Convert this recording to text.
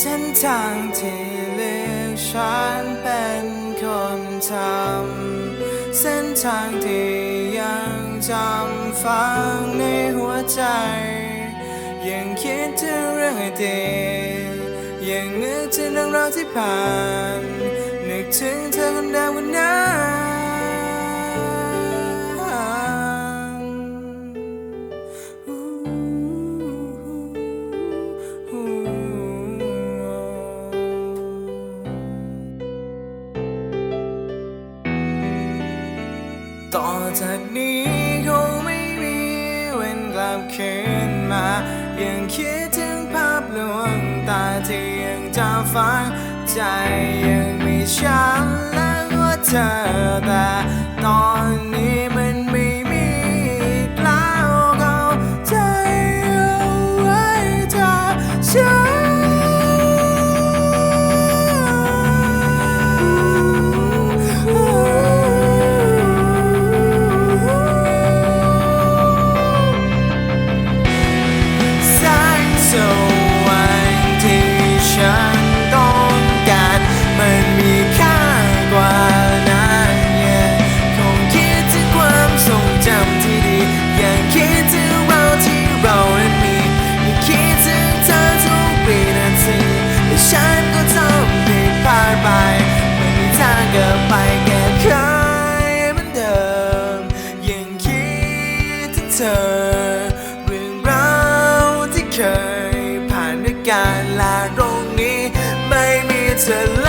เส้นทางที่เลือกฉันเป็นคนทำเส้นทางที่ยังจำฝังในหัวใจ ยังคิดถึงเรื่องอดีตยังนึกถึงเรื่องราวที่ผ่าน นึกถึงเธอคนเดิมวันนั้น ต่อจากนี้คงไม่มีวันกลับคืนมา ยังคิดถึงภาพลวงตาที่ยังจะฟังใจยังมีฉันและว่าเธอแต่ตอน ก็ไปแก่ใครเหมือนเดิม ยังคิดถึงเธอ เรื่องราวที่เคยผ่านด้วยกันและตรงนี้ไม่มีเธอ